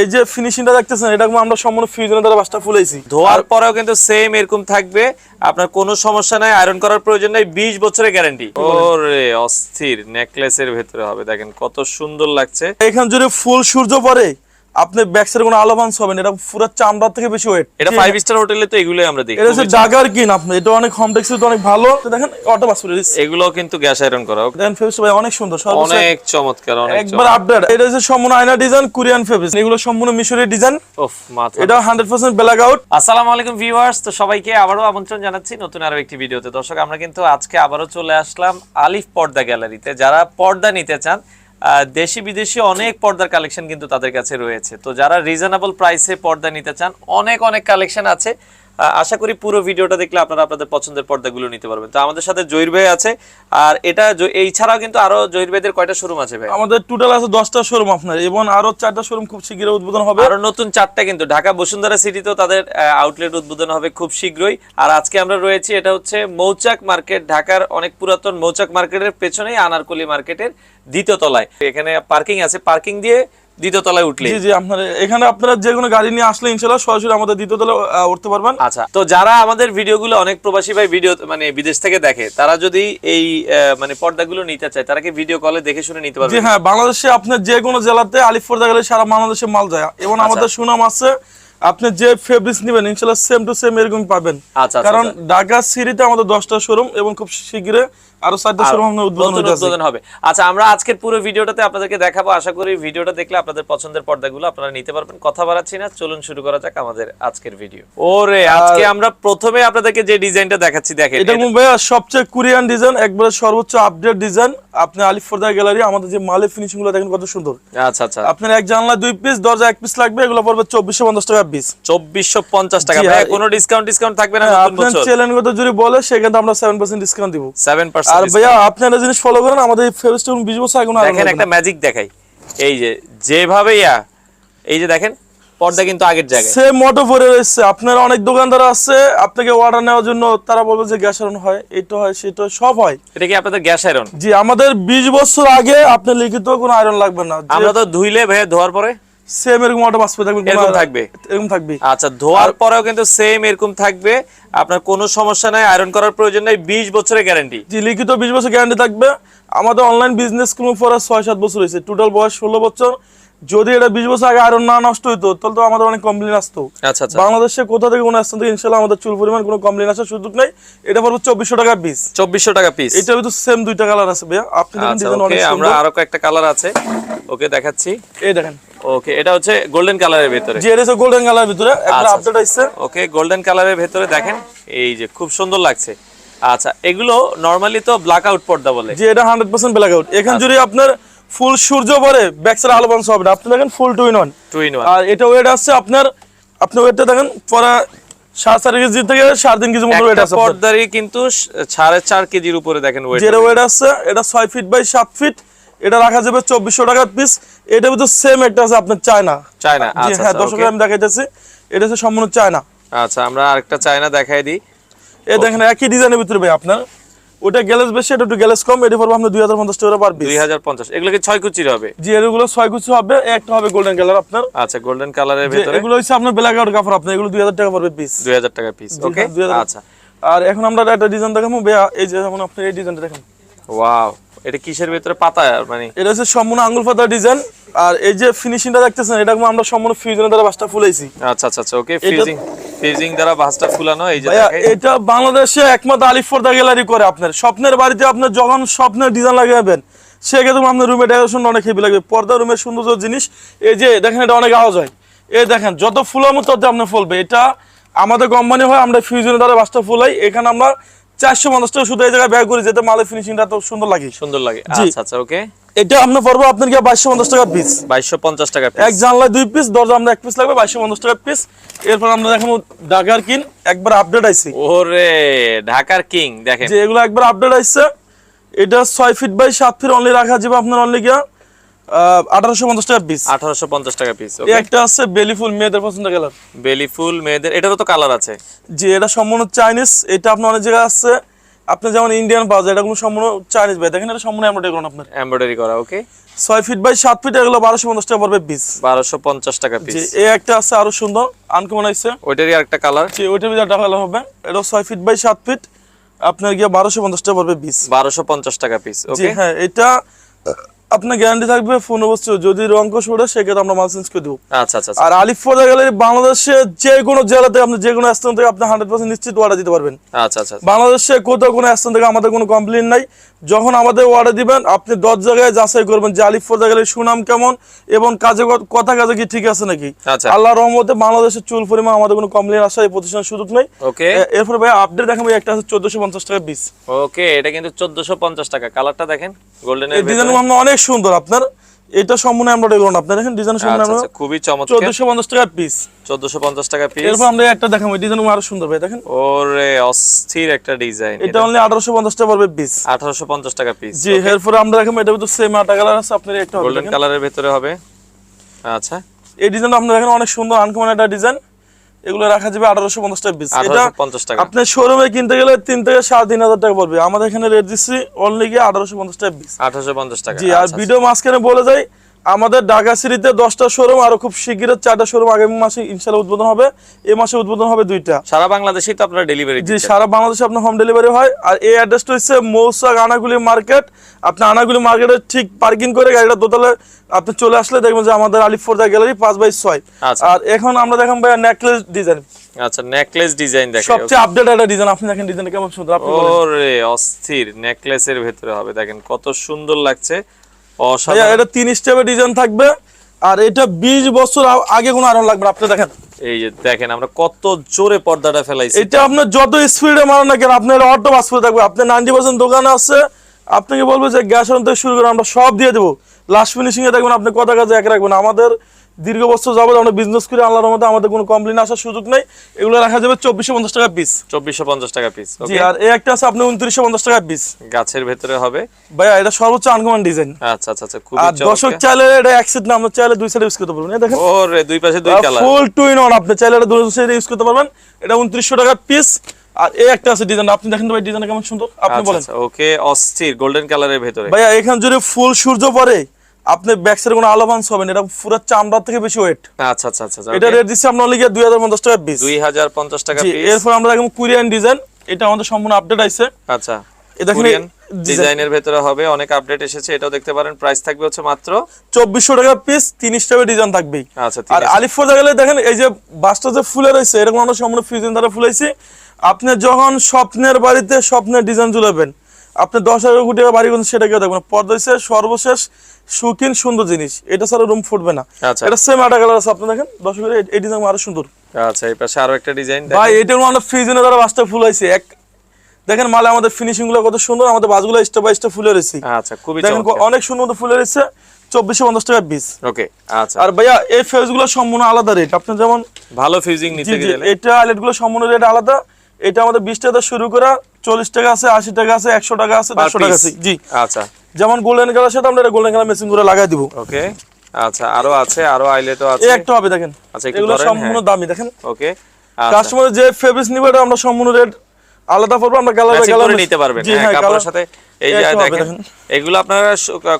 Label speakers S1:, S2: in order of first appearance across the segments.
S1: এই যে ফিনিশিংটা দেখতেছেন এটা আমরা সম্পূর্ণ ফিউজনের দ্বারা বাসটা ফুলাইছি।
S2: ধোয়ার পরেও কিন্তু সেম এরকম থাকবে। আপনার কোনো সমস্যা নাই আয়রন করার প্রয়োজন নাই বিশ বছরের গ্যারান্টি ওরে অস্থির। নেকলেসের ভেতরে হবে দেখেন কত সুন্দর লাগছে।
S1: এখান যদি ফুল সূর্য পড়ে আপনি ব্যাক সাইডে কোনো আলো বান্স হবে না এটা পুরো চামড়ার থেকে বেশি ওয়েট
S2: এটা ফাইভ স্টার হোটেলে তো এগুলোই আমরা দেখি।
S1: এটা হচ্ছে ডাগার কিন আপনি এটা অনেক হোম টেক্সের অনেক ভালো। দেখেন অটো ফুলে
S2: এগুলো কিন্তু গ্যাস আয়রন করা
S1: দেখেন ফেব্রিক্স ভাই অনেক সুন্দর
S2: অনেক চমৎকার অনেক
S1: একবার আপডেট এটা হচ্ছে সম্পূর্ণ আয়না ডিজাইন কোরিয়ান ফেব্রিক্স এগুলো সম্পূর্ণ মিশরের ডিজাইন
S2: ওফ মাথা।
S1: এটা হান্ড্রেড পার্সেন্ট ব্ল্যাক আউট
S2: আসসালামু আলাইকুম ভিউয়ার্স তো সবাইকে আবারও আমন্ত্রণ জানাচ্ছি নতুন আরও একটি ভিডিওতে। দর্শক আমরা কিন্তু আজকে আবারও চলে আসলাম আলিফ পর্দা গ্যালারিতে যারা পর্দা নিতে চান দেশি বিদেশি অনেক পর্দার কালেকশন কিন্তু তাদের কাছে রয়েছে। তো যারা রিজনেবল প্রাইসে পর্দা নিতে চান, অনেক অনেক কালেকশন আছে। আশা করি পুরো ভিডিওটা দেখলে আপনারা আপনাদের পছন্দের পর্দাগুলো নিতে পারবেন। তো আমাদের সাথে জহির ভাই আছে আর এটা এই ছাড়াও কিন্তু আরও জহির ভাইদের কয়টা শোরুম আছে ভাই?
S1: আমাদের টোটাল আছে দশটা শোরুম আপনার এবং আরও চারটা শোরুম খুব শীঘ্রই উদ্বোধন হবে।
S2: আরও নতুন চারটা কিন্তু ঢাকা বসুন্ধরা সিটিতেও তাদের আউটলেট উদ্বোধন হবে খুব শীঘ্রই। আর আজকে আমরা রয়েছি এটা হচ্ছে মৌচাক মার্কেট ঢাকার অনেক পুরাতন মৌচাক মার্কেটের পেছনেই আনারকলি মার্কেটের দ্বিতীয় তলায়। এখানে পার্কিং আছে পার্কিং দিয়ে দ্বিতীয় তলায় উঠলে
S1: জি জি আপনার এখানে আপনারা যে কোনো গাড়ি নিয়ে আসলে ইনশাল্লাহ সরাসরি আমাদের দ্বিতীয় তলা আহ, উঠতে পারবেন।
S2: আচ্ছা তো যারা আমাদের ভিডিওগুলো অনেক প্রবাসী ভাই ভিডিও মানে বিদেশ থেকে দেখে তারা যদি এই মানে পর্দাগুলো নিতে চায় তারা কি ভিডিও কলে দেখে শুনে নিতে
S1: জি হ্যাঁ বাংলাদেশে আপনার যে কোনো জেলাতে আলিফর্দা গেলে সারা বাংলাদেশে মাল যায়। এবং
S2: আচ্ছা।
S1: আমাদের সুনাম আছে আপনি যে ফেব্রিক্স নেবেন ইনশাল্লাহ সেম টু সেম এরকম পাবেন।
S2: আচ্ছা, আচ্ছা,
S1: কারণ ঢাকা সিটিতে আমাদের দশটা শোরুম এবং খুব শীঘ্রই আরও চারটা শোরুম উদ্বোধন
S2: হবে। আচ্ছা আমরা আজকের পুরো ভিডিওটাতে আপনাদেরকে দেখাবো। আশা করি ভিডিওটা দেখলে আপনাদের পছন্দের পর্দাগুলো আপনারা নিতে পারবেন। কথা বাড়াচ্ছি না চলুন শুরু করা যাক আমাদের আজকের ভিডিও। ওরে আজকে আমরা প্রথমে আপনাদেরকে যে ডিজাইনটা দেখাচ্ছি দেখেন
S1: এটা ভাইয়া সবচেয়ে কোরিয়ান ডিজাইন একবারে সর্বোচ্চ আপডেট ডিজাইন। আপনি আলিফর্দা গ্যালারি আমাদের যে মালের ফিনিশিংগুলো দেখেন কত সুন্দর।
S2: আচ্ছা আচ্ছা।
S1: আপনার এক জানলা দুই পিস দরজা এক পিস লাগবে এগুলো পড়বে চব্বিশশো পঞ্চাশ টাকা পিস
S2: চব্বিশশো পঞ্চাশ টাকা।
S1: জি,
S2: ভাই কোনো ডিসকাউন্ট ডিসকাউন্ট থাকবে না
S1: হ্যাঁ, আপনার চ্যানেলগত যদি বলে সেখানে আমরা সেভেন পার্সেন্ট ডিসকাউন্ট দিব।
S2: সেভেন
S1: আর ভাইয়া আপনি একটা জিনিস ফলো করেন আমাদের ফেব্রিক্সটা বিশ বছর আগে
S2: দেখেন একটা ম্যাজিক দেখাই। এই যে যেভাবে ইয়া এই যে দেখেন পর্দা কিন্তু আগের জায়গায়।
S1: সে মোটো ভরে রয়েছে। আপনার অনেক দোকানদার আছে আপনাকে অর্ডার নেওয়ার জন্য তারা বলবে যে গ্যাস আয়রন হয় এটা হয় সেটা সব হয়।
S2: এটা কি আপনাদের গ্যাস আয়রন
S1: জি আমাদের বিশ বছর আগে আপনার লিখিত কোনো আয়রন লাগবে না।
S2: আমরা তো ধুইলে ভাইয়া ধোয়ার পরে
S1: সেম এরকম অটো বাস থাকবে
S2: এরকম থাকবে?
S1: এরকম থাকবে।
S2: আচ্ছা ধোয়ার পরেও কিন্তু সেম এরকম থাকবে। আপনার কোনো সমস্যা নাই আয়রন করার প্রয়োজন নাই বিশ বছরের গ্যারান্টি
S1: জি লিখিত বিশ বছর গ্যারান্টি থাকবে। আমাদের অনলাইন বিজনেস কোনো পরে ছয় সাত বছর হয়েছে। টোটাল বয়স ষোলো বছর। যদি এটা বিশ বছর আগে আয়রন না নষ্ট হইতো তাহলে তো আমাদের অনেক কমপ্লেন আসতো।
S2: আচ্ছা আচ্ছা।
S1: বাংলাদেশে কোথা থেকে কোনো থেকে ইনশাল্লাহ আমাদের চুল পরিমাণ কোনো কমপ্লেন আসার সুযোগ নেই। এটা পড়বে চব্বিশশো টাকা পিস
S2: চব্বিশশো টাকা পিস
S1: এটার ভিতরে সেম দুইটা কালার আছে ভাইয়া। আপনি
S2: আচ্ছা আমরা আরও কয়েকটা কালার আছে। ওকে দেখাচ্ছি।
S1: এই দেখেন।
S2: ওকে এটা হচ্ছে গোল্ডেন কালারের ভেতরে।
S1: যে এটা গোল্ডেন কালার ভিতরে একটা আপডেট আসছে।
S2: ওকে গোল্ডেন কালারের ভেতরে দেখেন। এই যে খুব সুন্দর লাগছে। আচ্ছা এগুলো নরমালি তো ব্ল্যাক আউট পর্দা বলে।
S1: যে এটা হান্ড্রেড পার্সেন্ট ব্ল্যাক আউট এখানে যদি আপনার ফুল সূর্য পরে ব্যাক সাইড আলো বান্স হবে না। আপনি দেখেন full two in one.
S2: Two in one.
S1: আর এটা ওয়েট আসছে আপনার আপনি ওয়েটটা দেখেন পরে সাড়ে চার কেজি থেকে সাড়ে তিন কেজি মতো ওয়েট আছে
S2: পর্দারই কিন্তু সাড়ে চার কেজির উপরে দেখেন ওয়েট
S1: যেটা ওয়েট আছে এটা ছয় ফিট বাই সাত ফিট এটা রাখা যাবে চব্বিশশো টাকার পিস এটা সেম একটা আছে আপনার চায়না।
S2: চায়না আচ্ছা
S1: হ্যাঁ
S2: আচ্ছা,
S1: দর্শক দেখাইতেছি এটা হচ্ছে সম্পূর্ণ চায়না।
S2: আচ্ছা আমরা আরেকটা চায়না দেখাই দিই।
S1: দেখেন একই ডিজাইনের ভিতরে ভাই আপনার। ওটা গ্যালেজ বেশি এটা একটু গ্যালেস কম এটা পড়বে আপনার দুই হাজার পঞ্চাশ টাকা পারবে
S2: দুই হাজার পঞ্চাশ এগুলো কি ছয় কুচির হবে।
S1: জি এগুলো ছয় কুচি হবে একটা হবে গোল্ডেন কালার আপনার।
S2: আচ্ছা গোল্ডেন কালারের
S1: ভিতরে
S2: ভেতরে।
S1: এগুলো হচ্ছে আপনার ব্ল্যাক আউট কাপড় আপনার এগুলো দুই হাজার টাকা পড়বে পিস
S2: দুই হাজার টাকা পিস ওকে
S1: 2000
S2: আচ্ছা।
S1: আর এখন আমরা একটা ডিজাইন দেখাবো এই যে যেমন আপনার এই ডিজাইনটা দেখেন।
S2: ওয়াও এটা কিসের ভেতরে পাতা মানে?
S1: এটা হচ্ছে সম্পূর্ণ আঙ্গুল পাতা ডিজাইন আর এই যে ফিনিশিংটা দেখতেছেন এটা আমরা সম্পূর্ণ ফিউজনের দ্বারা বাসটা ফুলাইছি।
S2: আচ্ছা আচ্ছা আচ্ছা ওকে ফিউজিং ফিউজিং দ্বারা ভাঁজটা ফুলানো এই যে
S1: এটা বাংলাদেশে একমাত্র আলিফর্দা গ্যালারি করে আপনার। স্বপ্নের বাড়িতে আপনার যখন স্বপ্নের ডিজাইন লাগাবেন সেক্ষেত্রে আপনার রুমে ডেকোরেশন অনেক হেভি লাগবে। পর্দা রুমের সৌন্দর্য জিনিস এই যে দেখেন এটা অনেক আওয়াজ হয়। এই দেখেন যত ফুলামো তত আপনার ফলবে। এটা আমাদের কোম্পানি হয় আমরা ফিউজনের দ্বারা বাসটা ফুলাই। এখানে আমরা চারশো পঞ্চাশ টাকা শুধু এই জায়গায় ব্যয় করি মালের ফিনিশিংটা তো সুন্দর লাগে।
S2: সুন্দর লাগে। আচ্ছা আচ্ছা ওকে
S1: এটা আপনার পড়ব আপনার কি বাইশশো পঞ্চাশ টাকা পিস
S2: বাইশশো পঞ্চাশ টাকা
S1: এক জানলায় দুই পিস দরজা আমরা এক পিস লাগবে বাইশশো পঞ্চাশ টাকা পিস এরপর আমরা দেখাবো ডাকার কিন একবার আপডেট আইছি
S2: ওরে ঢাকার কিং দেখেন।
S1: যে এগুলো একবার আপডেট আসছে এটা ছয় ফিট বাই সাত ফিট অনলি রাখা যাবে আপনার অনলি গিয়া। আঠারোশো পঞ্চাশ টাকা পিস
S2: আঠারোশো পঞ্চাশ টাকা পিস
S1: একটা আছে বেলি মেয়েদের পছন্দ কালার
S2: বেলি মেয়েদের এটারও তো কালার আছে।
S1: যে এটা সম্পূর্ণ চাইনিজ এটা আপনার অনেক জায়গায় আছে। আপনি যেমন ইন্ডিয়ান পাওয়া যায় এটা কোনো সম্পূর্ণ চাইনিজ ভাই দেখেন এটা সম্পূর্ণ এমব্রয়ডারি করুন আপনার।
S2: এমব্রয়ডারি করা ওকে
S1: ছয় ফিট বাই সাত ফিট এগুলো বারোশো পঞ্চাশ টাকা পড়বে পিস
S2: বারোশো পঞ্চাশ টাকা পিস
S1: এই একটা আছে আরও সুন্দর আনকমন আছে।
S2: ওইটারই আরেকটা কালার
S1: ওইটার ভিতরে হবে। এটা ছয় ফিট বাই সাত ফিট আপনার গিয়ে বারোশো পঞ্চাশ টাকা পড়বে পিস
S2: বারোশো পঞ্চাশ টাকা পিস ওকে
S1: হ্যাঁ এটা আপনার গ্যারান্টি থাকবে পনেরো বছর যদি রঙ সরে সেক্ষেত্রে আমরা মাল চেঞ্জ করে দেবো।
S2: আচ্ছা আচ্ছা আচ্ছা।
S1: আর আলিফ গ্যালারি বাংলাদেশে যে কোনো জেলাতে আপনি যে কোনো স্থান থেকে আপনি হান্ড্রেড পার্সেন্ট নিশ্চিত অর্ডার দিতে পারবেন।
S2: আচ্ছা আচ্ছা
S1: বাংলাদেশে কোথাও কোনো স্থান থেকে আমাদের কোনো কমপ্লেন নাই। যখন আমাদের অর্ডার দিবেন আপনি দশ জায়গায় যাচাই করবেন যে আলিফ গ্যালারির সুনাম কেমন এবং কাজে কথা কাজে কি ঠিক আছে নাকি।
S2: আচ্ছা।
S1: আল্লাহ রহমতে বাংলাদেশের চুল পরিমাণ আমাদের কোনো কমপ্লেন আসা এই প্রতিষ্ঠানের সুযোগ নেই।
S2: ওকে
S1: এরপর ভাই আপডেট দেখাবো একটা আছে চোদ্দশো পঞ্চাশ টাকা পিস
S2: ওকে এটা কিন্তু চোদ্দশো পঞ্চাশ টাকা। কালারটা দেখেন
S1: ডিজাইন আপনার অনেক সুন্দর। আপনার এটা সম্পূর্ণ এমব্রয়ডারি করুন। আপনার দেখেন ডিজাইন সম্পূর্ণ
S2: আচ্ছা
S1: আমরা
S2: আচ্ছা, খুবই চমৎকার।
S1: চোদ্দশো পঞ্চাশ টাকা পিস
S2: চোদ্দশো পঞ্চাশ টাকা পিস
S1: এরপর আমরা একটা দেখাবো। ডিজাইন আরও সুন্দর ভাই দেখেন।
S2: ওরে অস্থির একটা ডিজাইন
S1: এটা অনলি আঠারোশো পঞ্চাশ টাকা পড়বে পিস
S2: আঠারোশো পঞ্চাশ টাকা পিস
S1: জি এরপরে আমরা দেখাবো এটা তো সেম আটা কালার আছে আপনার একটা
S2: গোল্ডেন কালারের ভেতরে হবে। আচ্ছা।
S1: এই ডিজাইন আপনি দেখেন অনেক সুন্দর আনকমন একটা ডিজাইন এগুলো রাখা যাবে আঠারোশো পঞ্চাশ টাকা পিস এটা
S2: পঞ্চাশ টাকা।
S1: আপনার শোরুমে কিনতে গেলে তিন থেকে সাড়ে তিন হাজার টাকা পড়বে। আমাদের এখানে রেট দিচ্ছি অনলি গিয়ে আঠারোশো পঞ্চাশ টাকা পিস
S2: আঠারোশো পঞ্চাশ টাকা।
S1: জি আর
S2: আচ্ছা,
S1: ভিডিও মাঝখানে বলে যাই আমাদের ঢাকা সিটিতে দশটা শোরুম আর খুব শিগগিরই চারটা শোরুম আগামী মাসে ইনশাল্লাহ উদ্বোধন হবে। এই মাসে উদ্বোধন হবে দুইটা।
S2: সারা বাংলাদেশে তো আপনারা ডেলিভারি
S1: জি সারা বাংলাদেশে আপনার হোম ডেলিভারি হয়। আর এই অ্যাড্রেসটা হচ্ছে মৌসাক আনাগুলি মার্কেট আপনি আনাগুলি মার্কেটে ঠিক পার্কিং করে গাড়িটা দোতলে আপনি চলে আসলে দেখবেন যে আমাদের আলিফোর্দা গ্যালারি পাঁচ বাই ছয়।
S2: আচ্ছা।
S1: আর এখন আমরা দেখেন ভাই নেকলেস ডিজাইন
S2: আচ্ছা নেকলেস ডিজাইন দেখেন।
S1: সবচেয়ে আপডেট একটা ডিজাইন আপনি দেখেন ডিজাইন কেমন সুন্দর। আপনি
S2: ওরে অস্থির। নেকলেসের ভেতরে হবে। দেখেন কত সুন্দর লাগছে।
S1: এটা তিন স্টেপে ডিজাইন থাকবে। আর এটা বিশ বছর আগে কোনো আয়রন লাগবে আপনি দেখেন।
S2: এই যে দেখেন আমরা কত জোরে পর্দাটা ফেলাইছি।
S1: এটা আপনার যত স্পিডে মারেন না কেন আপনার অটো বাস করে থাকবে। আপনার নাইনটি পার্সেন্ট দোকানে আছে আপনাকে বলব যে গ্যাস অন থেকে শুরু করে আমরা সব দিয়ে দেবো। লাস্ট ফিনিশিং এ দেখবেন আপনি কথা কাজে এক রাখবেন। আমাদের দীর্ঘ বছর যাবত আমরা বিজনেস করে আল্লাহর মধ্যে আমাদের কোনো কমপ্লেন আসার সুযোগ নেই। এগুলো রাখা যাবে চব্বিশশো পঞ্চাশ টাকা পিস
S2: চব্বিশশো পঞ্চাশ টাকা পিস
S1: জি আর এই একটা আছে আপনি উনত্রিশশো পঞ্চাশ টাকা পিস
S2: গাছের ভেতরে হবে।
S1: ভাইয়া এটা সর্বোচ্চ আনকমান ডিজাইন
S2: আচ্ছা আচ্ছা আচ্ছা
S1: আর দর্শক চাইলে এটা এক সেট না আমরা চাইলে দুই সেট ইউজ করতে পারবেন দেখেন।
S2: ওরে দুই পাশে দুই colour
S1: full two in one আপনি চাইলে এটা দুই সেট ইউজ করতে পারবেন। এটা উনত্রিশশো টাকা পিস আর এই একটা আছে ডিজাইন আপনি দেখেন ভাই ডিজাইন কেমন সুন্দর। আপনি
S2: আচ্ছা
S1: বলেন।
S2: আচ্ছা ওকে অস্থির গোল্ডেন কালারের ভেতরে।
S1: ভাইয়া এখানে যদি ফুল সূর্য পড়ে আপনি ব্যাক সাইডে কোনো আলো বান্স হবেন এটা পুরো চামড়া থেকে বেশি ওয়েট
S2: আচ্ছা আচ্ছা আচ্ছা
S1: এটা রেট দিচ্ছি আপনার লিগে দুই হাজার পঞ্চাশ টাকা পিস
S2: দুই হাজার পঞ্চাশ টাকা
S1: জি
S2: পিস
S1: এরপর আমরা দেখুন কোরিয়ান ডিজাইন এটা আমাদের সম্পূর্ণ আপডেট আইছে।
S2: আচ্ছা
S1: এ দেখেন
S2: কোরিয়ান ডিজাইনের ভেতরে হবে অনেক আপডেট এসেছে এটাও দেখতে পারেন প্রাইস থাকবে হচ্ছে মাত্র
S1: চব্বিশশো টাকা পিস তিন টাকা ডিজাইন থাকবেই
S2: আচ্ছা
S1: আর
S2: তিরিশ।
S1: আলিফোর গেলে দেখেন এই যে বাসটা যে ফুলে রয়েছে এরকম আমরা সম্পূর্ণ ফিউজন দ্বারা ফুলাইছি। আপনি যখন স্বপ্নের বাড়িতে স্বপ্নের ডিজাইন ঝুলাবেন আপনি দশ হাজার কোটি টাকা বাড়ি করছেন সেটা কেউ দেখবেন। পর্দা হচ্ছে সর্বশেষ সুখিন সুন্দর জিনিস। এটা ছাড়া রুম ফুটবে না।
S2: আচ্ছা।
S1: এটা সেম আটা কালার আছে আপনি দেখেন? দশ হাজার এই ডিজাইন আরও সুন্দর।
S2: আচ্ছা এই পাশে আরও একটা ডিজাইন
S1: ভাই এটার আমরা ফ্রিজের দ্বারা বাসটা ফুলাইছি এক দেখেন মালে আমাদের ফিনিশিংগুলো কত সুন্দর আমাদের বাসগুলো স্টেপ বাই স্টেপ ফুলে রয়েছে।
S2: আচ্ছা খুবই
S1: দেখেন অনেক সুন্দর মতো ফুলে রয়েছে চব্বিশশো পঞ্চাশ টাকা পিস
S2: ওকে আচ্ছা।
S1: আর ভাইয়া এই ফেজগুলো সম্পূর্ণ আলাদা রেট আপনি যেমন
S2: ভালো ফিউজিং নিতে গেলে।
S1: এটা আইলেটগুলো সম্পূর্ণ রেট আলাদা। এটা আমাদের বিশ টাকা শুরু করা চল্লিশ টাকা আছে আশি টাকা আছে একশো টাকা আছে দেড়শো টাকা আছে। জি।
S2: আচ্ছা।
S1: যেমন গোল্ডেন কালার সাথে আমরা গোল্ডেন কালার মেশিন করে লাগাই দিব।
S2: ওকে। আচ্ছা আরও আছে আরও আইলেটও আছে।
S1: একটু হবে দেখেন।
S2: আচ্ছা,
S1: এগুলো সম্পূর্ণ
S2: হ্যাঁ।
S1: দামি দেখেন।
S2: ওকে আচ্ছা।
S1: কাস্টমার যে ফেব্রিক্স নিবে এটা আমরা সম্পূর্ণ রেট আলাদা পড়ব আমরা গ্যালারি
S2: গ্যালারি নিতে পারবেন। হ্যাঁ
S1: হ্যাঁ
S2: কাপড়ের সাথে এই যে দেখেন। এগুলো আপনারা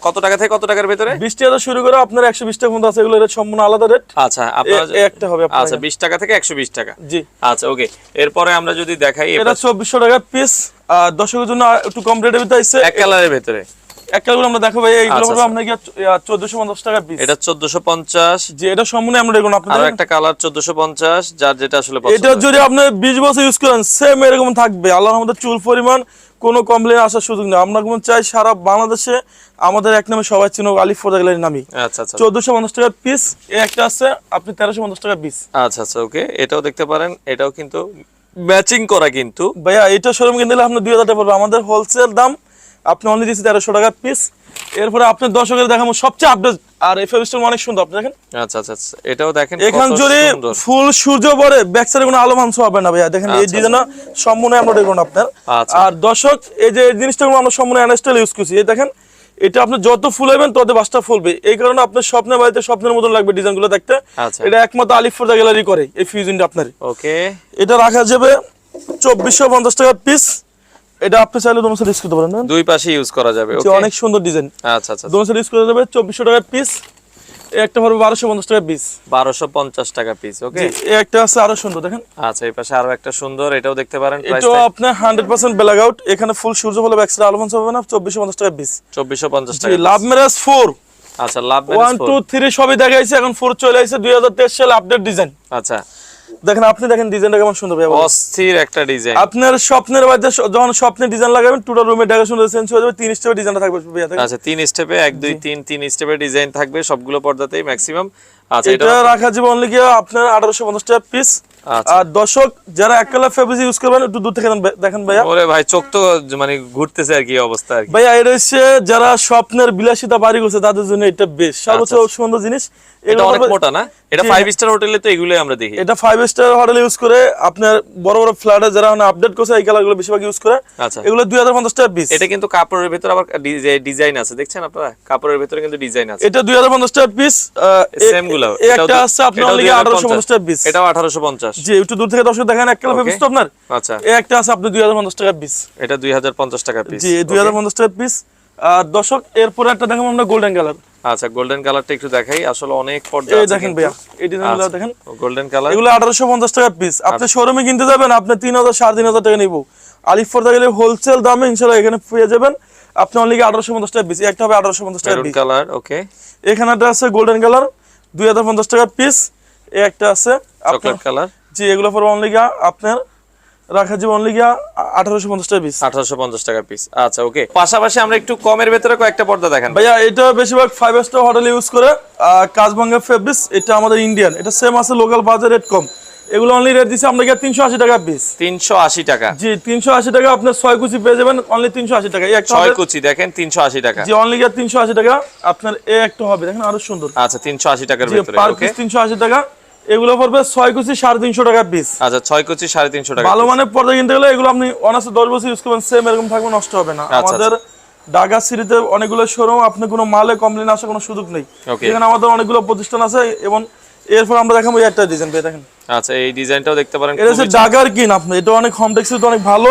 S2: কত টাকা থেকে কত টাকার ভিতরে?
S1: 20 টাকা শুরু করে আপনার একশো বিশ টাকা পর্যন্ত আছে এগুলো রেট সম্পূর্ণ আলাদা রেট।
S2: আচ্ছা আপনারা
S1: একটা হবে আপনার
S2: আচ্ছা বিশ টাকা থেকে একশো বিশ টাকা।
S1: জি।
S2: আচ্ছা ওকে। এরপরে আমরা যদি দেখাই
S1: এটা
S2: এবার
S1: চব্বিশশো টাকা পিস আর দশকের জন্য একটু কম রেটের ভিতরে আছে।
S2: এক কালারের ভেতরে।
S1: একটা করে আমরা দেখাবো এইগুলো
S2: আচ্ছা, আচ্ছা।
S1: আপনাকে চোদ্দশো পঞ্চাশ টাকা পিস
S2: এটা চোদ্দশো পঞ্চাশ।
S1: যে এটা সম্পূর্ণ আমরা দেখুন
S2: আরও
S1: আপনাদের
S2: একটা কালার চোদ্দশো পঞ্চাশ যার যেটা আসলে পছন্দ।
S1: এটা যদি আপনি বিশ বছর ইউজ করেন সেম এরকম থাকবে। আল্লাহর আমাদের চুল পরিমাণ কোনো কমপ্লেন আসার সুযোগ নেই। আমরা কোন চাই সারা বাংলাদেশে আমাদের এক নামে সবাই চিনো আলিফ ফোদাগেলের নামই
S2: আচ্ছা আচ্ছা।
S1: চোদ্দশো পঞ্চাশ টাকা পিস একটা আছে আপনি তেরোশো পঞ্চাশ টাকা পিস
S2: আচ্ছা আচ্ছা ওকে এটাও দেখতে পারেন এটাও কিন্তু ম্যাচিং করা কিন্তু।
S1: ভাইয়া এটা শোরুম কিনতে হলে আপনি দুই হাজার টাকা পড়বে। আমাদের হোলসেল দাম আপনি অনলি দিচ্ছি তেরোশো টাকা পিস এরপরে আপনার দর্শকের দেখাবো সবচেয়ে আপডেট আর এই ফেভিস্টন অনেক সুন্দর আপনি দেখেন।
S2: আচ্ছা আচ্ছা আচ্ছা এটাও দেখেন
S1: এখান
S2: সুন্দর।
S1: ফুল সূর্য পরে ব্যাক সাইডে কোনো আলো মাংস হবে না ভাইয়া। দেখেন এই
S2: আচ্ছা,
S1: ডিজাইন সম্পূর্ণ আমরা দেখুন আপনার।
S2: আচ্ছা।
S1: আর দর্শক এই যে জিনিসটা আমরা সম্পূর্ণ অ্যানাস্টাইল ইউজ করছি। এই দেখেন এটা আপনি যত ফুল ফুলাবেন তত বাসটা ফুলবে। এই কারণে আপনার স্বপ্নের বাড়িতে স্বপ্নের মতন লাগবে ডিজাইনগুলো দেখতে।
S2: আচ্ছা।
S1: এটা একমাত্র আলিফুর্দা গ্যালারি করে এই ফিউজনটা আপনার।
S2: ওকে
S1: এটা রাখা যাবে চব্বিশশো পঞ্চাশ টাকা পিস এটা আপনি চাইলে দোনো সাইড ইউজ করতে পারেন
S2: দুই পাশে ইউজ করা যাবে ওকে
S1: অনেক সুন্দর ডিজাইন
S2: আচ্ছা আচ্ছা
S1: দোনো সাইড ইউজ করা যাবে চব্বিশশো টাকা পিস একটা পড়বে বারোশো পঞ্চাশ টাকা পিস
S2: বারোশো পঞ্চাশ টাকা পিস ওকে
S1: এই একটা আছে আরও সুন্দর দেখেন।
S2: আচ্ছা এই পাশে আরও একটা সুন্দর এটাও দেখতে পারেন প্রাইস
S1: এটাও আপনার হান্ড্রেড পার্সেন্ট ব্ল্যাক আউট এখানে ফুল সূর্য ব্যাকসাইড আলো হবে না চব্বিশশো পঞ্চাশ টাকা পিস
S2: চব্বিশশো পঞ্চাশ
S1: জি
S2: টাকা
S1: লাভ ম্যারেজ ফোর
S2: আচ্ছা লাভ
S1: ওয়ান টু থ্রি সবই দেখাইছে এখন ফোর চলে আসছে দুই হাজার তেইশ সালে আপডেট ডিজাইন
S2: আচ্ছা
S1: দেখেন আপনি দেখেন ডিজাইনটা কেমন সুন্দর ভাই
S2: অস্থির একটা ডিজাইন
S1: আপনার স্বপ্নের বাড়িতে যখন স্বপ্নের ডিজাইন লাগাবেন টোটাল রুমের ডেকোরেশন চেঞ্জ হয়ে যাবে তিন স্টেপে ডিজাইনটা থাকবে ভাইয়া
S2: আচ্ছা তিন স্টেপে এক দুই তিন তিন স্টেপের ডিজাইন থাকবে সবগুলো পর্দাতেই ম্যাক্সিমাম আচ্ছা এটা
S1: রাখা যাবে অনলি কি আপনার আঠারোশো পঞ্চাশ টাকা পিস দর্শক যারা এক কালার ফেব্রিক ইউজ করবেন একটু দূর থেকে দেখেন- ভাইয়া।
S2: ওরে ভাই চোখ তো মানে ঘুরতেছে আর কি অবস্থা আর কি।
S1: ভাইয়া এটা হচ্ছে যারা স্বপ্নের বিলাসিতা বাড়ি করছে তাদের জন্য এটা বেশ। সর্বোচ্চ সুন্দর জিনিস।
S2: এটা অনেক মোটা না? এটা ফাইভ স্টার হোটেলে তো এগুলোই আমরা দেখি।
S1: এটা ফাইভ স্টার হোটেল ইউজ করে আপনার বড় বড় ফ্ল্যাটে যারা আপডেট করছে এই কালারগুলো বেশিরভাগ ইউজ করে
S2: আচ্ছা।
S1: এগুলো দুই হাজার পঞ্চাশ টাকা পিস
S2: এটা কিন্তু কাপড়ের ভিতরে আবার ডিজাইন আছে দেখছেন আপনারা? কাপড়ের ভিতরে কিন্তু ডিজাইন আছে।
S1: এটা দুই হাজার পঞ্চাশ টাকা পিস
S2: সেমগুলো।
S1: একটা আছে আপনার আঠারোশো পঞ্চাশ টাকা পিস
S2: এটাও আঠারোশো পঞ্চাশ।
S1: জি একটু দূর থেকে দর্শক দেখেন এক কালার. তো আপনার?
S2: আচ্ছা।
S1: এই একটা আছে আপনি দুই হাজার পঞ্চাশ টাকা পিস
S2: এটা দুই হাজার পঞ্চাশ টাকা পিস
S1: জি দুই হাজার পঞ্চাশ টাকা পিস আর দর্শক এরপরে একটা দেখাবো আমরা গোল্ডেন কালার
S2: আচ্ছা গোল্ডেন কালারটা একটু দেখাই। আসলে অনেক
S1: এই দেখেন ভাইয়া এই ডিজাইনগুলো দেখেন।
S2: গোল্ডেন কালার
S1: এগুলো আঠারোশো পঞ্চাশ টাকা পিস
S2: আচ্ছা।
S1: আপনি শোরুমে কিনতে যাবেন আপনি তিন হাজার সাড়ে তিন হাজার টাকা নিবো। গেলে হোলসেল দামে ইনশাল্লাহ এখানে পেয়ে যাবেন। আপনি অনলি আঠারোশো পঞ্চাশ টাকা পিস একটা হবে আঠারোশো পঞ্চাশ টাকা
S2: মেরুন
S1: পিস
S2: কালার ওকে
S1: এখানে একটা আছে গোল্ডেন কালার দুই হাজার পঞ্চাশ টাকা পিস এই একটা আছে
S2: চকলেট কালার
S1: জি এগুলো পর অনলি গিয়া আপনার রাখা যাবে অনলি গিয়া আঠারোশো পঞ্চাশ টাকা পিস
S2: আঠারোশো পঞ্চাশ টাকা পিস আচ্ছা ওকে পাশাপাশি আমরা একটু কমের ভেতরে কয়েকটা পর্দা দেখান।
S1: ভাইয়া এটা বেশিরভাগ ফাইভ স্টার হোটেল ইউজ করে কাজভাঙ্গা ফেব্রিক্স এটা আমাদের ইন্ডিয়ান এটা সেম আছে লোকাল বাজার রেট কম। এগুলো অনলি রেট দিচ্ছে আমরা গিয়ে তিনশো আশি টাকা পিস
S2: তিনশো আশি টাকা।
S1: জি তিনশো আশি টাকা আপনার ছয় কুচি পেয়ে যাবেন অনলি তিনশো আশি টাকা।
S2: ছয় কুচি দেখেন তিনশো আশি টাকা।
S1: জি অনলি গিয়ে তিনশো আশি টাকা। আপনার এ একটা হবে দেখেন আরও সুন্দর।
S2: আচ্ছা তিনশো আশি টাকার ভেতরে
S1: তিনশো আশি টাকা। এগুলো পড়বে ছয় কুচি সাড়ে তিনশো টাকা পিস
S2: আচ্ছা ছয় কুচি সাড়ে তিনশো টাকা
S1: ভালো মানের পর্দা কিনতে গেলে এগুলো আপনি অনার্সে দশ বছর ইউজ করবেন সেম এরকম থাকবে নষ্ট হবে না।
S2: আচ্ছা,
S1: আমাদের ঢাকা সিটিতে অনেকগুলো শোরুম আপনি কোনো মালে কমপ্লেন আসার কোনো সুযোগ নেই। এখানে আমাদের অনেকগুলো প্রতিষ্ঠান আছে এবং এরপর আমরা দেখাবো একটা ডিজাইন পেয়ে দেখেন।
S2: আচ্ছা এই ডিজাইনটাও দেখতে পারেন
S1: এটা হচ্ছে ডাগার কিন আপনি এটা অনেক হোম টেক্সের অনেক ভালো।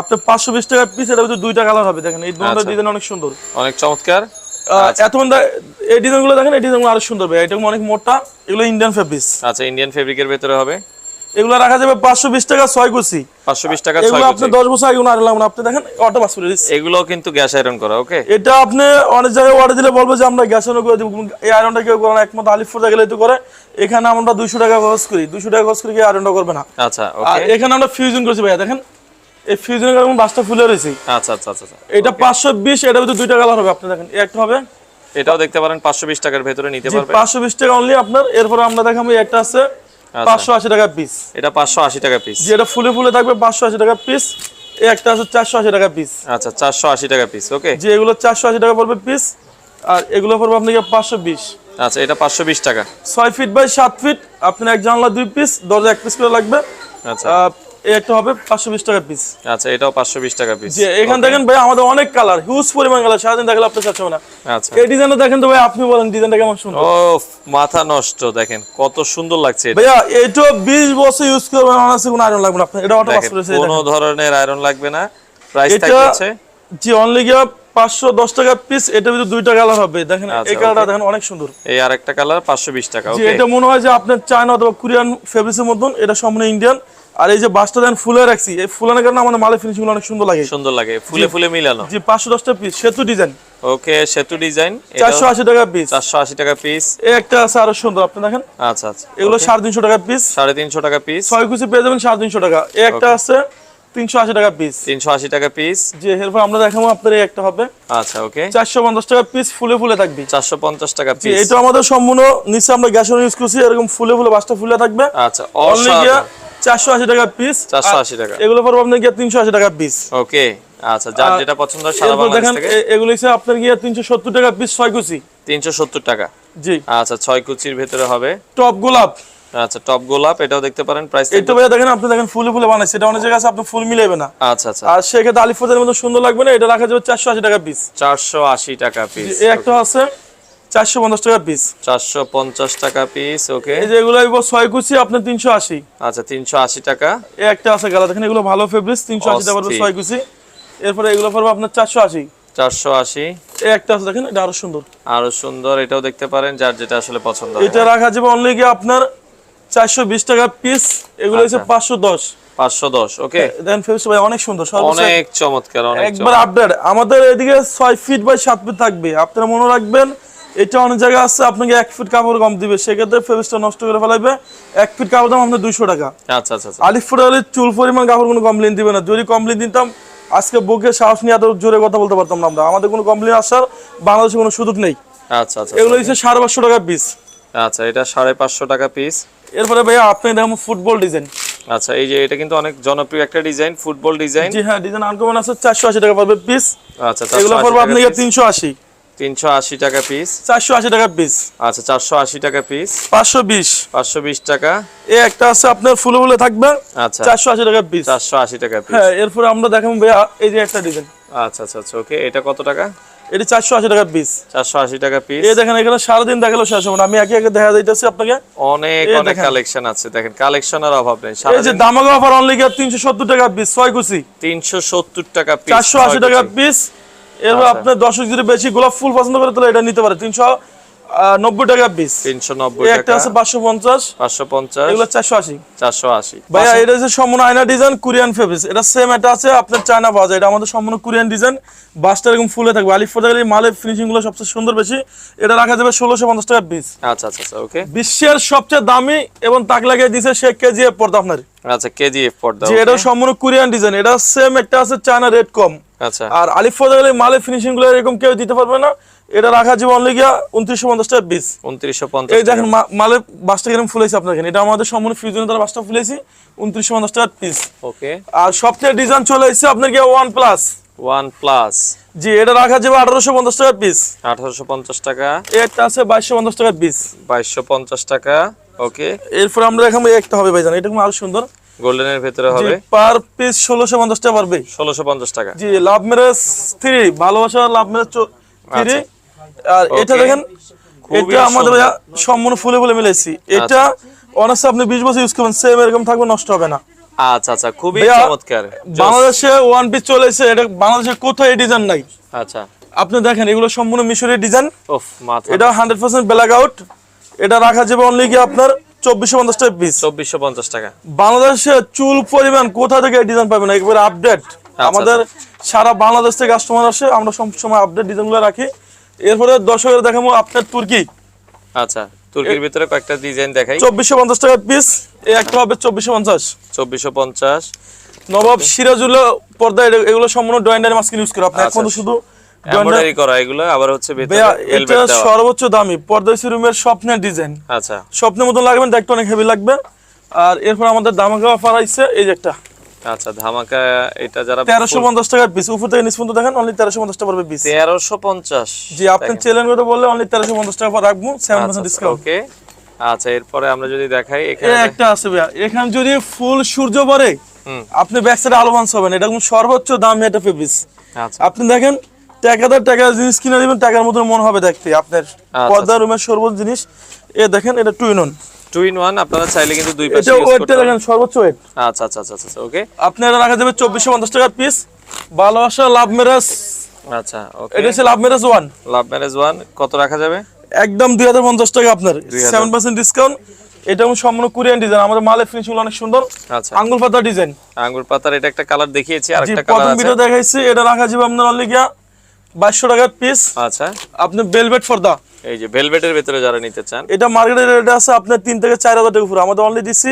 S1: আপনি পাঁচশো বিশ টাকা পিস এটা ভিতরে দুইটা কালার হবে দেখেন। এই দুটো
S2: আচ্ছা।
S1: ডিজাইন অনেক সুন্দর।
S2: অনেক চমৎকার।
S1: এতক্ষণ এই ডিজাইনগুলো দেখেন এই ডিজাইনগুলো আরও সুন্দর ভাই। এটা অনেক মোটা এগুলো ইন্ডিয়ান ফেব্রিক্স
S2: আচ্ছা ইন্ডিয়ান ফেব্রিকের ভেতরে হবে।
S1: এগুলো রাখা যাবে পাঁচশো বিশ টাকা ছয় কুচি।
S2: পাঁচশো বিশ টাকা
S1: এগুলো আপনি দশ বছর আগে কোনো আর লাগবে আপনি দেখেন অটো পাস করে
S2: এগুলো কিন্তু গ্যাস আয়রন করা ওকে
S1: এটা আপনি অনেক জায়গায় অর্ডার দিলে বলব যে আমরা গ্যাস অন করে দিব। এই আয়রনটা কেউ করে না একমাত্র আলিফুর গেলে তো করে। এখানে আমরা দুইশো টাকা খরচ করি। দুইশো টাকা খরচ করে কি আয়রনটা করবে না।
S2: আচ্ছা
S1: এখানে আমরা ফিউজন করছি ভাইয়া দেখেন। এই ফিউজনের কারণে বাসটা ফুলে রয়েছে।
S2: আচ্ছা আচ্ছা আচ্ছা আচ্ছা।
S1: এটা পাঁচশো বিশ এটা ভিতরে দুইটা কালার হবে আপনি দেখেন। একটা হবে।
S2: এটাও দেখতে পারেন পাঁচশো বিশ টাকার ভেতরে নিতে পারবেন
S1: পাঁচশো বিশ টাকা অনলি আপনার। এরপরে আমরা দেখাবো একটা আছে
S2: আচ্ছা।
S1: পাঁচশো আশি টাকা পিস
S2: এটা পাঁচশো আশি টাকা পিস
S1: যেটা ফুলে ফুলে থাকবে পাঁচশো আশি টাকা পিস এই একটা আছে চারশো আশি টাকা পিস
S2: আচ্ছা চারশো আশি টাকা পিস ওকে
S1: যে এগুলো চারশো আশি টাকা পড়বে পিস আর এগুলো পড়বে আপনাকে পাঁচশো বিশ।
S2: আচ্ছা এটা পাঁচশো বিশ টাকা।
S1: ছয় ফিট বাই সাত ফিট আপনার এক জানলা দুই পিস দরজা এক পিস করে লাগবে।
S2: আচ্ছা।
S1: হবে টাকা পিস
S2: আচ্ছা এটাও টাকা পিস
S1: যে এখান দেখেন ভাই আমাদের অনেক কালার হিউজ পরিমাণ কালার সারাদিন দেখলে আপনি চাচ্ছেন না।
S2: আচ্ছা।
S1: এই ডিজাইনটা দেখেন তো ভাই আপনি বলেন ডিজাইনটা কেমন সুন্দর।
S2: ও মাথা নষ্ট দেখেন কত সুন্দর লাগছে এটা।
S1: ভাইয়া এইটা বিশ বছর ইউজ করবেন অনার্সে কোনো আয়রন লাগবে না আপনার। এটা অটো পাস করেছে
S2: কোনো ধরনের আয়রন লাগবে না। প্রাইস
S1: এটা জি অনলি গিয়া পাঁচশো দশ টাকা পিস এটার ভিতরে দুইটা কালার হবে। দেখেন
S2: আচ্ছা,
S1: এই কালারটা দেখেন অনেক সুন্দর।
S2: এই আরেকটা কালার পাঁচশো বিশ টাকা ওকে
S1: এটা মনে হয় যে আপনার চায়না অথবা কোরিয়ান ফেব্রিক্সের মতন এটা সম্পূর্ণ ইন্ডিয়ান আর এই যে বাসটা দেন ফুলে রাখছি এই ফুলানোর কারণে আমাদের মালের ফিনিশিং অনেক সুন্দর লাগে।
S2: সুন্দর লাগে ফুলে ফুলে মিলানো।
S1: জি পাঁচশো দশটা পিস সেতু ডিজাইন
S2: ওকে সেতু ডিজাইন
S1: চারশো আশি টাকা পিস
S2: চারশো আশি টাকা পিস
S1: একটা আছে আরও সুন্দর আপনি দেখেন?
S2: আচ্ছা আচ্ছা
S1: এগুলো সাড়ে তিনশো টাকা পিস
S2: সাড়ে তিনশো টাকা পিস
S1: ছয় কুচি পেয়ে যাবেন সাড়ে তিনশো টাকা। এই একটা আছে তিনশো আশি টাকা পিস
S2: তিনশো আশি টাকা পিস
S1: যে এরপর আমরা দেখাবো আপনার একটা হবে।
S2: আচ্ছা ওকে।
S1: চারশো পঞ্চাশ টাকা পিস ফুলে ফুলে থাকবে।
S2: চারশো পঞ্চাশ টাকা পিস
S1: এটা আমাদের সম্পূর্ণ নিচে আমরা গ্যাস ইউজ করছি এরকম ফুলে ফুলে বাসটা ফুলে থাকবে।
S2: আচ্ছা
S1: অনলি চারশো আশি টাকা পিস
S2: 480 টাকা।
S1: এগুলো পড়বে আপনার গিয়ে তিনশো আশি টাকা পিস
S2: ওকে আচ্ছা যার যেটা পছন্দ সারা বাংলাদেশ থেকে।
S1: এগুলো হচ্ছে আপনার গিয়ে তিনশো সত্তর টাকা পিস ছয় কুচি।
S2: তিনশো সত্তর টাকা।
S1: জি।
S2: আচ্ছা ছয় কুচির ভেতরে হবে।
S1: টপ গোলাপ।
S2: আচ্ছা টপ গোলাপ এটাও দেখতে পারেন প্রাইস
S1: এইটা ভাইয়া দেখেন আপনি দেখেন ফুলে ফুলে বানাইছে এটা অনেক জায়গায় আছে আপনি ফুল মিলাইবে না।
S2: আচ্ছা আচ্ছা।
S1: আর সেক্ষেত্রে আলিফুদের মতো সুন্দর লাগবে না এটা রাখা যাবে চারশো আশি টাকা পিস
S2: চারশো আশি টাকা পিস
S1: এই একটা আছে। চারশো পঞ্চাশ টাকা পিস
S2: চারশো পঞ্চাশ টাকা পিস ওকে
S1: এই যে এগুলো ছয় কুচি আপনার তিনশো আশি।
S2: আচ্ছা তিনশো আশি টাকা।
S1: এই একটা আছে গালা দেখেন এগুলো ভালো ফেব্রিক্স তিনশো আশি টাকা ছয় কুচি। এরপরে এগুলো পড়বে আপনার চারশো আশি।
S2: চারশো আশি।
S1: এই একটা আছে দেখেন এটা আরও সুন্দর।
S2: আরও সুন্দর এটাও দেখতে পারেন যার যেটা আসলে পছন্দ
S1: এটা রাখা যাবে অনলি গিয়ে আপনার চারশো বিশ টাকা পিস এগুলো হচ্ছে
S2: আচ্ছা।
S1: পাঁচশো দশ।
S2: পাঁচশো দশ ওকে
S1: দেন ফেব্রিক্স ভাই অনেক সুন্দর
S2: অনেক চমৎকার অনেক
S1: একবার আপডেট আমাদের এদিকে ছয় ফিট বাই সাত ফিট থাকবে। আপনারা মনে রাখবেন এটা অনেক জায়গায় আছে আপনাকে এক ফিট কাপড় কম দিবে। সেক্ষেত্রে ফেব্রিক্সটা নষ্ট করে ফেলাইবে। এক ফিট কাপড় দাম আপনার দুইশো টাকা।
S2: আচ্ছা আচ্ছা আচ্ছা।
S1: আলিফ ফুটে হলে চুল পরিমাণ কাপড় কোনো কমপ্লেন দিবে না। যদি কমপ্লেন দিতাম আজকে বুকে সাহস নিয়ে এত জোরে কথা বলতে পারতাম না আমরা। আমাদের কোনো কমপ্লেন আসার বাংলাদেশে কোনো সুযোগ নেই।
S2: আচ্ছা আচ্ছা
S1: এগুলো হচ্ছে সাড়ে পাঁচশো টাকা পিস
S2: আচ্ছা এটা সাড়ে পাঁচশো টাকা পিস
S1: এরপরে ভাইয়া আপনি দেখুন ফুটবল ডিজাইন
S2: আচ্ছা এই যে এটা কিন্তু অনেক জনপ্রিয় একটা ডিজাইন ফুটবল ডিজাইন
S1: জি হ্যাঁ ডিজাইন আনকমন আছে চারশো আশি টাকা পড়বে পিস
S2: আচ্ছা
S1: এগুলো পড়বে আপনি তিনশো আশি।
S2: তিনশো আশি টাকা পিস
S1: চারশো আশি টাকা পিস
S2: আচ্ছা চারশো আশি টাকা পিস
S1: পাঁচশো বিশ।
S2: পাঁচশো বিশ টাকা।
S1: এ একটা আছে আপনার ফুলে ফুলে থাকবে।
S2: আচ্ছা।
S1: চারশো আশি টাকা পিস
S2: চারশো আশি টাকা পিস
S1: হ্যাঁ এরপরে আমরা দেখাবো ভাইয়া এই যে একটা ডিজাইন
S2: আচ্ছা আচ্ছা আচ্ছা ওকে এটা কত টাকা?
S1: এটি চারশো আশি টাকা পিস
S2: চারশো আশি টাকা পিস
S1: এই দেখেন এখানে সারাদিন দেখাল শেষ হবে না। আমি একে একে দেখা যাইতেছি আপনাকে।
S2: অনেক
S1: এই
S2: অনেক। কালেকশন আছে। দেখেন কালেকশনের অভাব নেই।
S1: এই যে দামাগো অফার অনলি গিয়ে তিনশো সত্তর টাকা পিস ছয় কুচি।
S2: তিনশো সত্তর টাকা পিস
S1: চারশো আশি টাকা পিস এরপর
S2: আচ্ছা।
S1: আপনার দর্শক যদি বেশি গোলাপ ফুল পছন্দ করে তাহলে এটা নিতে পারে তিনশো নব্বই টাকা পিস
S2: তিনশো নব্বই
S1: একটা আছে পাঁচশো পঞ্চাশ।
S2: পাঁচশো পঞ্চাশ।
S1: এগুলো চারশো আশি।
S2: চারশো আশি।
S1: ভাইয়া এটা হচ্ছে সম্পূর্ণ আয়না ডিজাইন কোরিয়ান ফেব্রিক্স এটা সেম এটা আছে আপনার চায়না পাওয়া এটা আমাদের সম্পূর্ণ কোরিয়ান ডিজাইন বাসটা এরকম ফুলে থাকবে। আলিফ ফোটা মালের ফিনিশিংগুলো সবচেয়ে সুন্দর বেশি। এটা রাখা যাবে ষোলোশো পঞ্চাশ টাকা পিস
S2: আচ্ছা আচ্ছা আচ্ছা ওকে
S1: বিশ্বের সবচেয়ে দামি এবং তাক লাগিয়ে দিছে সে কেজি এফ পর্দা আপনার।
S2: আচ্ছা কেজিএফ পর্দা
S1: যে এটা সম্পূর্ণ কোরিয়ান ডিজাইন এটা সেম একটা আছে চায়না রেট কম
S2: আচ্ছা।
S1: আর আলিফ ফোটা গেলে মালের ফিনিশিংগুলো এরকম কেউ দিতে পারবে না। এটা রাখা যাবে অনলি গিয়া উনত্রিশশো পঞ্চাশ টাকা পিস
S2: উনত্রিশশো পঞ্চাশ
S1: এই দেখেন মালের বাসটা কীরকম ফুলেছে এখানে? এটা আমাদের সম্পূর্ণ বাসটা ফুলেছি উনত্রিশশো পঞ্চাশ টাকা পিস
S2: ওকে
S1: আর সবচেয়ে ডিজাইন চলে এসেছে আপনার ওয়ান প্লাস
S2: ওয়ান প্লাস
S1: জি এটা রাখা যাবে আঠারোশো পঞ্চাশ টাকা পিস
S2: আঠারোশো পঞ্চাশ টাকা।
S1: একটা আছে বাইশশো পঞ্চাশ টাকা পিস
S2: বাইশশো পঞ্চাশ টাকা। ওকে
S1: এরপর আমরা এই একটা হবে ভাইজান এটা আরও সুন্দর।
S2: গোল্ডেনের ভেতরে হবে।
S1: পার পিস ষোলোশো পঞ্চাশ টাকা পারবে
S2: ষোলোশো পঞ্চাশ টাকা।
S1: জি লাভ ম্যারেজ থ্রি ভালোবাসা লাভ ম্যারেজ থ্রি আর এটা
S2: আচ্ছা।
S1: দেখেন এটা আমাদের সম্পূর্ণ ফুলে ফুলে মিলেছি এটা অনার্সে আপনি বিশ বছর ইউজ করবেন সেম এরকম থাকবে নষ্ট হবে না।
S2: আচ্ছা আচ্ছা। খুবই চমৎকার।
S1: বাংলাদেশে ওয়ান পিস চলেছে এটা বাংলাদেশে এই ডিজাইন নাই।
S2: আচ্ছা।
S1: আপনি দেখেন এগুলো সম্পূর্ণ মিশরের ডিজাইন এটা হান্ড্রেড পার্সেন্ট ব্ল্যাক আউট এটা রাখা যাবে অনলি কি আপনার চব্বিশশো পঞ্চাশ টাকা পিস
S2: চব্বিশশো পঞ্চাশ টাকা।
S1: বাংলাদেশে চুল পরিমাণ কোথা থেকে ডিজাইন পাবেন? একবারে আপডেট
S2: আচ্ছা,
S1: আমাদের সারা বাংলাদেশ থেকে কাস্টমার আসে আমরা সব সময় আপডেট ডিজাইনগুলো রাখি। এরপরে দর্শকের দেখাবো আপনার তুর্কি।
S2: আচ্ছা তুর্কির ভিতরে কয়েকটা ডিজাইন দেখাই।
S1: চব্বিশশো পঞ্চাশ টাকা পিস এই একটা হবে চব্বিশশো পঞ্চাশ।
S2: চব্বিশশো পঞ্চাশ।
S1: নবাব সিরাজুল পর্দা এগুলো সম্পূর্ণ ডয়েন্ডারি মাস্কিন ইউজ করে। আপনি
S2: আচ্ছা,
S1: এখন শুধু
S2: এমব্রয়ডারি করা এগুলো আবার হচ্ছে
S1: এটা সর্বোচ্চ দামি। পর্দা রুমের স্বপ্নের ডিজাইন
S2: আচ্ছা।
S1: স্বপ্নের মতন লাগবে দেখতে অনেক হেভি লাগবে। আর এরপর আমাদের দামাকা অফার আইছে এই যে একটা।
S2: আচ্ছা ধামাকা এটা যারা
S1: তেরোশো পঞ্চাশ টাকার পিস উপর থেকে নিচ পর্যন্ত দেখেন অনলি তেরোশো পঞ্চাশ টাকা পড়বে পিস
S2: তেরোশো পঞ্চাশ
S1: জি আপনি চ্যালেঞ্জ করে বললে অনলি তেরোশো পঞ্চাশ টাকা পর রাখব সেভেন পার্সেন্ট ডিসকাউন্ট
S2: ওকে আচ্ছা এরপরে আমরা যদি দেখাই এখানে
S1: একটা আছে ভাইয়া এখানে যদি ফুল সূর্য
S2: হুম।
S1: আপনি ব্যাক সাইডে আলো মাংস হবেন এটা কিন্তু সর্বোচ্চ দাম এটা ফেব্রিক্স
S2: আচ্ছা।
S1: আপনি দেখেন টাকাদার টাকা জিনিস কিনে দিবেন টাকার মতো মন হবে দেখতে। আপনার
S2: আচ্ছা,
S1: পর্দা রুমের সর্বোচ্চ জিনিস এ দেখেন এটা two in one
S2: two in one আপনারা চাইলে কিন্তু দুই পাশে
S1: ওয়েটটা। দেখেন সর্বোচ্চ ওয়েট
S2: আচ্ছা আচ্ছা আচ্ছা আচ্ছা ওকে
S1: আপনারা রাখা যাবে চব্বিশশো পঞ্চাশ টাকার পিস ভালোবাসা লাভ মেরাজ
S2: আচ্ছা ওকে
S1: এটা হচ্ছে love one
S2: love marriage one কত রাখা যাবে?
S1: একদম দুই হাজার পঞ্চাশ টাকা আপনার।
S2: 2000
S1: সেভেন পার্সেন্ট ডিসকাউন্ট এটা সম্পূর্ণ কোরিয়ান ডিজাইন আমাদের মালের ফিনিশিং অনেক সুন্দর।
S2: আচ্ছা।
S1: আঙ্গুল পাতা ডিজাইন
S2: আঙ্গুর পাতার এটা একটা কালার দেখিয়েছি আর একটা কালার আছে।
S1: ভিডিও দেখাইছি এটা রাখা যাবে আপনার অনলি গিয়া বাইশশো টাকার পিস
S2: আচ্ছা।
S1: আপনি বেলভেট ফর্দা
S2: এই যে ভেলভেটের ভেতরে যারা নিতে চান।
S1: এটা মার্কেটের রেট আছে আপনার তিন থেকে চার হাজার টাকা পুরো আমাদের অনলি দিচ্ছি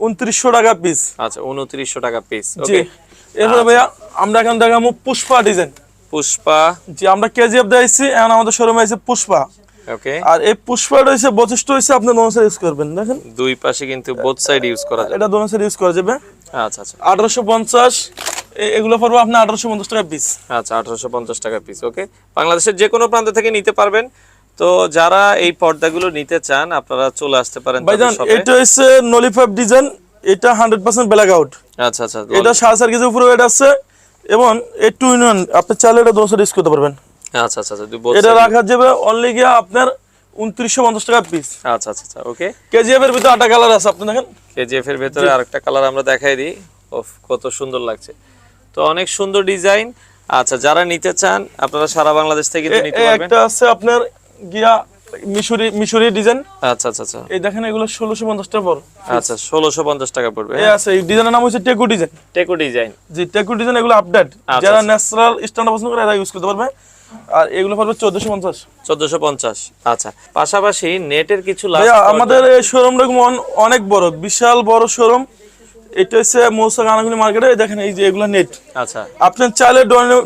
S1: উনত্রিশশো টাকা পিস
S2: আচ্ছা উনত্রিশশো টাকা পিস ওকে
S1: এরপরে ভাইয়া আমরা এখন দেখাবো পুষ্পা ডিজাইন
S2: পুষ্পা।
S1: জি আমরা কেজিএফ দিয়েছি এখন আমাদের শোরুমে আছে পুষ্পা।
S2: ওকে
S1: আর এই পুষ্পাটা হচ্ছে বৈশিষ্ট্য হচ্ছে আপনি দোনো সাইড ইউজ করবেন দেখেন।
S2: দুই পাশে কিন্তু বোথ সাইড ইউজ করা যায়
S1: এটা দোনো সাইড ইউজ করা যাবে।
S2: আচ্ছা আচ্ছা।
S1: আঠারোশো পঞ্চাশ। এগুলো পড়ব আপনার আঠারোশো পঞ্চাশ টাকা পিস
S2: আচ্ছা আঠারোশো পঞ্চাশ টাকা পিস ওকে বাংলাদেশের যে কোনো প্রান্ত থেকে নিতে পারবেন। তো যারা এই পর্দাগুলো নিতে চান আপনারা চলে আসতে পারেন
S1: ভাইজান এটা হচ্ছে নলিফাইভ ডিজাইন এটা হান্ড্রেড পার্সেন্ট ব্ল্যাক আউট
S2: আচ্ছা আচ্ছা
S1: এটা সাড়ে চার কেজির উপরে এটা আছে এবং এই টু ইন ওয়ান আপনি চাইলে এটা সাইড ইউজ করতে পারবেন।
S2: আচ্ছা আচ্ছা আচ্ছা
S1: এটা রাখা যাবে অনলি গিয়া আপনার উনত্রিশশো পঞ্চাশ টাকা পিস
S2: আচ্ছা আচ্ছা আচ্ছা ওকে
S1: কেজিএফ এর ভিতরে আটা কালার আছে আপনি দেখেন।
S2: কেজিএফ এর ভেতরে আরেকটা কালার আমরা দেখাই দিই। ওফ কত সুন্দর লাগছে। তো অনেক সুন্দর ডিজাইন। আচ্ছা যারা নিতে চান আপনারা সারা বাংলাদেশ থেকে নিতে পারবেন।
S1: একটা আছে আপনার গিয়া মিশরি মিশরি ডিজাইন।
S2: আচ্ছা আচ্ছা আচ্ছা।
S1: এই দেখেন এগুলো ষোলোশো পঞ্চাশ টাকা পর
S2: আচ্ছা ষোলোশো পঞ্চাশ টাকা পড়বে
S1: এই আছে এই ডিজাইনের নাম হচ্ছে টেকু ডিজাইন।
S2: টেকো ডিজাইন।
S1: জি টেকু ডিজাইন এগুলো আপডেট
S2: আচ্ছা,
S1: যারা
S2: আচ্ছা।
S1: ন্যাচারাল স্ট্যান্ডার্ড পছন্দ করে এরা ইউজ করতে পারবে। আর এগুলো পড়বে চোদ্দশো পঞ্চাশ।
S2: চোদ্দশো পঞ্চাশ আচ্ছা। পাশাপাশি নেটের কিছু লাস্ট
S1: আমাদের এই শোরুমটা অনেক বড় বিশাল বড় শোরুম এটা হচ্ছে মৌসা গানাগুলি মার্কেটে দেখেন এই যে এগুলো নেট
S2: আচ্ছা।
S1: আপনি চাইলে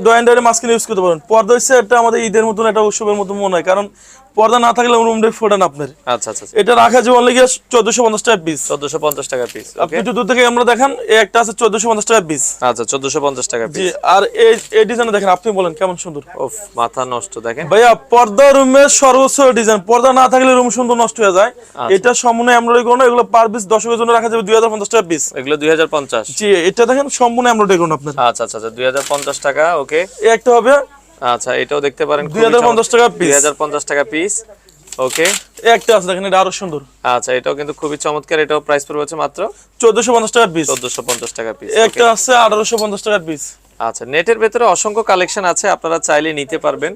S1: ডয়েন্ডারে মাঝখানে ইউজ করতে পারেন। পর্দা হচ্ছে এটা আমাদের ঈদের মতন একটা উৎসবের মতো মনে হয়। কারণ পর্দা না থাকলে রুমটা ফোটান আপনার।
S2: আচ্ছা আচ্ছা
S1: এটা রাখা জীবন লেগে চোদ্দশো পঞ্চাশ টাকা পিস
S2: চোদ্দশো পঞ্চাশ টাকা পিস
S1: আপনি দূর থেকে আমরা দেখেন এই একটা আছে চোদ্দশো পঞ্চাশ টাকা পিস
S2: আচ্ছা চোদ্দশো পঞ্চাশ টাকা পিস
S1: আর এই এই ডিজাইন দেখেন আপনি বলেন কেমন সুন্দর?
S2: ওফ মাথা নষ্ট দেখেন।
S1: ভাইয়া পর্দা রুমের সর্বোচ্চ ডিজাইন পর্দা না থাকলে রুম সুন্দর নষ্ট হয়ে যায়। এটা সম্পূর্ণ এমব্রয়ডারি করুন এগুলো পার পিস দশকের জন্য রাখা যাবে দুই হাজার পঞ্চাশ টাকা পিস
S2: এগুলো দুই হাজার পঞ্চাশ।
S1: জি এটা দেখেন সম্পূর্ণ এমব্রয়ডারি করুন আপনার।
S2: আচ্ছা আচ্ছা আচ্ছা দুই হাজার পঞ্চাশ টাকা ওকে
S1: একটা হবে
S2: আচ্ছা এটাও দেখতে পারেন
S1: 2050 টাকা piece।
S2: হাজার টাকা পিস ওকে
S1: একটা আছে দেখেন এটা আরও সুন্দর।
S2: আচ্ছা এটাও কিন্তু খুবই চমৎকার এটাও প্রাইস পড়বে হচ্ছে মাত্র
S1: চোদ্দশো পঞ্চাশ টাকা পিস
S2: চোদ্দশো পঞ্চাশ টাকা পিস
S1: একটা আছে আঠারোশো পঞ্চাশ টাকার পিস
S2: আচ্ছা নেটের ভেতরে অসংখ্য কালেকশন আছে আপনারা চাইলে নিতে পারবেন।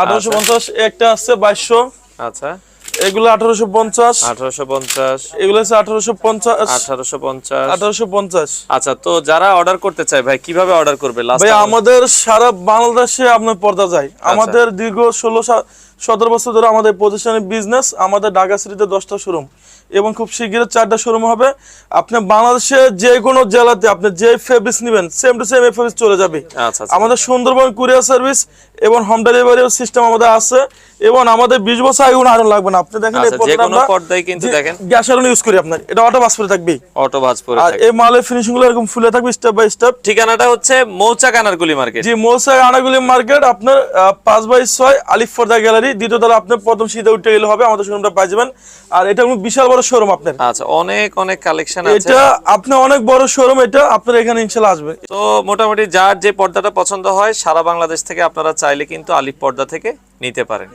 S1: আঠারোশো পঞ্চাশ একটা আছে 2200
S2: আচ্ছা।
S1: এগুলো আঠারোশো পঞ্চাশ।
S2: আঠারোশো পঞ্চাশ।
S1: এগুলো আছে আঠারোশো পঞ্চাশ।
S2: আঠারোশো পঞ্চাশ।
S1: আঠারোশো পঞ্চাশ।
S2: আচ্ছা তো যারা অর্ডার করতে চায় ভাই কীভাবে অর্ডার করবে?
S1: ভাই আমাদের সারা বাংলাদেশে আপনার পর্দা যায়।
S2: আচ্ছা।
S1: আমাদের দীর্ঘ ষোলো সতেরো বছর ধরে আমাদের প্রতিষ্ঠানের বিজনেস আমাদের ঢাকা সিটিতে দশটা শোরুম এবং খুব শীঘ্রই চারটা শোরুম হবে। আপনি বাংলাদেশে যে কোনো জেলাতে আপনি যে ফেব্রিক্স নেবেন সেম টু সেম এই ফেব্রিক্স চলে যাবে।
S2: আচ্ছা আচ্ছা।
S1: আমাদের সুন্দরবন কুরিয়ার সার্ভিস এবং হোম ডেলিভারি সিস্টেম আমাদের আছে। এবং আমাদের বিশ বছর আগে কোনো আয়রন লাগবে না। আপনি দেখেন
S2: আচ্ছা, যে কোনো পর্দায় কিন্তু দেখেন।
S1: গ্যাস আয়রন ইউজ করি আপনার। এটা অটো বাস করে থাকবে।
S2: অটো ভাজ পরে
S1: আর এই মালের ফিনিশিংগুলো এরকম ফুলে থাকবে স্টেপ বাই স্টেপ
S2: ঠিকানাটা হচ্ছে মৌচাক আনারগুলি মার্কেট
S1: জি মৌসাক আনাগুলি মার্কেট আপনার পাঁচ বাই ছয় আলিফ ফর্দা গ্যালারি দ্বিতীয় তলা আপনার প্রথম সিধে উঠে গেলে হবে আমাদের শোরুমটা পাই যাবেন। আর এটা বিশাল বড় শোরুম আপনার।
S2: আচ্ছা অনেক অনেক কালেকশন আছে।
S1: এটা আপনি অনেক বড় শোরুম এটা আপনার এখানে ইনশাল্লাহ আসবে।
S2: তো মোটামুটি যার যে পর্দাটা পছন্দ হয় সারা বাংলাদেশ থেকে আপনারা চাইলে কিন্তু আলিফ পর্দা থেকে নিতে পারেন।